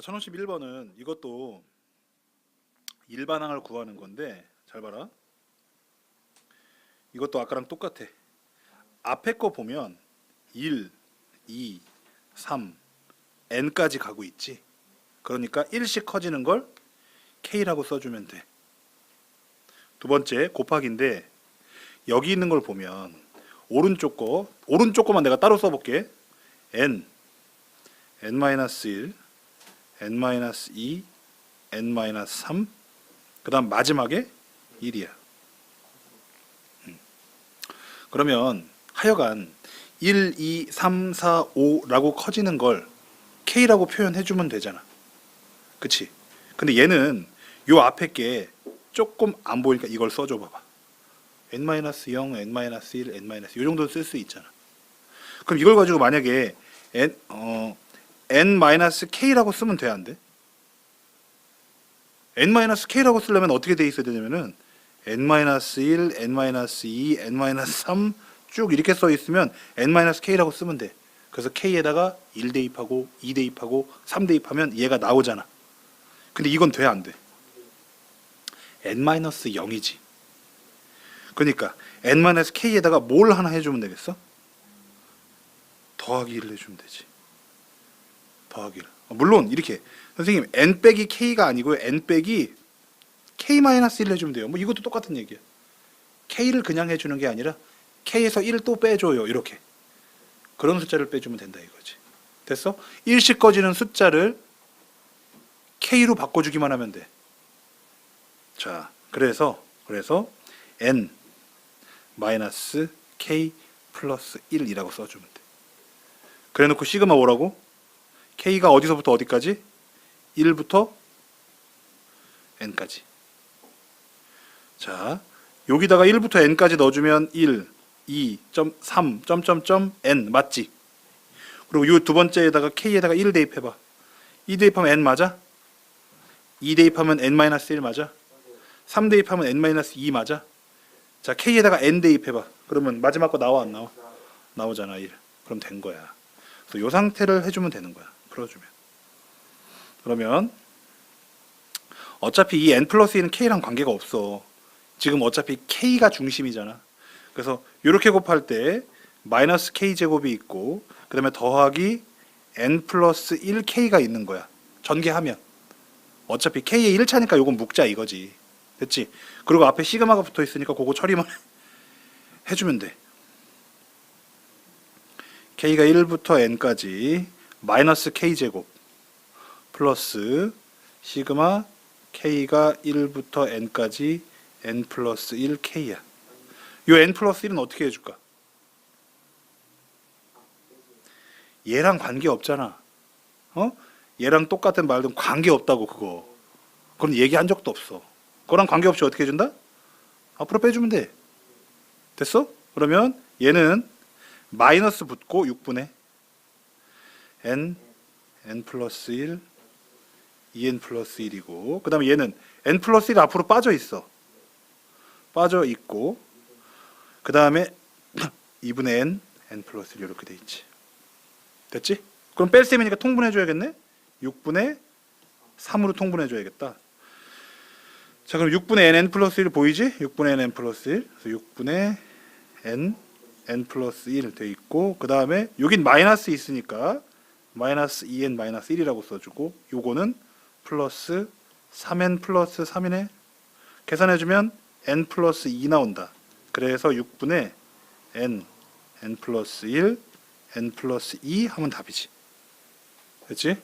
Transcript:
자, 1051번은 이것도 일반항을 구하는 건데 잘 봐라. 이것도 아까랑 똑같아. 앞에 거 보면 1, 2, 3, n까지 가고 있지. 그러니까 1씩 커지는 걸 k라고 써주면 돼. 두 번째 곱하기인데 여기 있는 걸 보면 오른쪽 거 오른쪽 거만 내가 따로 써볼게. n n-1 n-2 n-3 그 다음 마지막에 1이야. 음. 그러면 하여간 1, 2, 3, 4, 5라고 커지는 걸 k라고 표현해 주면 되잖아. 그치? 근데 얘는 요 앞에 게 조금 안 보이니까 이걸 써줘 봐봐. n-0, n-1, n-요 정도 쓸수 있잖아. 그럼 이걸 가지고 만약에 n 어 n-k라고 쓰면 돼 안 돼? n-k라고 쓰려면 어떻게 돼 있어야 되냐면은 n-1, n-2, n-3 쭉 이렇게 써 있으면 n-k라고 쓰면 돼. 그래서 k에다가 1 대입하고 2 대입하고 3 대입하면 얘가 나오잖아. 근데 이건 돼 안 돼? n-0이지. 그러니까 n-k에다가 뭘 하나 해주면 되겠어? 더하기를 해주면 되지. 더하기를. 어, 물론 이렇게 선생님 n 빼기 k가 아니고요. n 빼기 k-1 해주면 돼요. 뭐 이것도 똑같은 얘기야. k를 그냥 해주는 게 아니라 k에서 1을 또 빼줘요. 이렇게. 그런 숫자를 빼주면 된다 이거지. 됐어? 1씩 꺼지는 숫자를 k로 바꿔주기만 하면 돼. 자, 그래서 그래서 n 마이너스 k 플러스 1이라고 써주면 돼. 그래놓고 시그마 5라고 k가 어디서부터 어디까지? 1부터 n까지. 자, 여기다가 1부터 n까지 넣어주면 1, 2, 3, 점점점 n 맞지? 그리고 이 두 번째에다가 k에다가 1 대입해봐. 2 대입하면 n 맞아? 2 대입하면 n-1 맞아? 3 대입하면 n-2 맞아? 자, k에다가 n 대입해봐. 그러면 마지막 거 나와 안 나와? 나오잖아 1. 그럼 된 거야. 그래서 이 상태를 해주면 되는 거야. 풀어주면. 그러면 어차피 이 n 플러스 1은 k랑 관계가 없어. 지금 어차피 k가 중심이잖아. 그래서 이렇게 곱할 때 마이너스 k 제곱이 있고 그 다음에 더하기 n 플러스 1k가 있는 거야. 전개하면. 어차피 k의 1차니까 요건 묵자 이거지. 됐지? 그리고 앞에 시그마가 붙어 있으니까 그거 처리만 해주면 돼. k가 1부터 n까지 마이너스 k 제곱 플러스 시그마 k가 1부터 n까지 n 플러스 1k야. 요 n 플러스 1은 어떻게 해줄까? 얘랑 관계 없잖아. 어? 얘랑 똑같은 말든 관계 없다고 그거. 그건 얘기한 적도 없어. 그거랑 관계 없이 어떻게 해준다? 앞으로 빼주면 돼. 됐어? 그러면 얘는 마이너스 붙고 6분의 n n 플러스 1 2n 플러스 1이고 그 다음에 얘는 n 플러스 1 앞으로 빠져 있어. 빠져 있고 그 다음에 2분의 n n 플러스 1 이렇게 돼 있지. 됐지? 그럼 뺄 셈이니까 통분해 줘야겠네. 6분의 3으로 통분해 줘야겠다. 자 그럼 6분의 n n 플러스 1 보이지? 6분의 n n 플러스 1 그래서 6분의 n n 플러스 1 돼 있고 그 다음에 여긴 마이너스 있으니까 마이너스 2n 마이너스 1이라고 써주고 요거는 플러스 3n 플러스 3이네 계산해주면 n 플러스 2 나온다 그래서 6분의 n n 플러스 1 n 플러스 2 하면 답이지 됐지?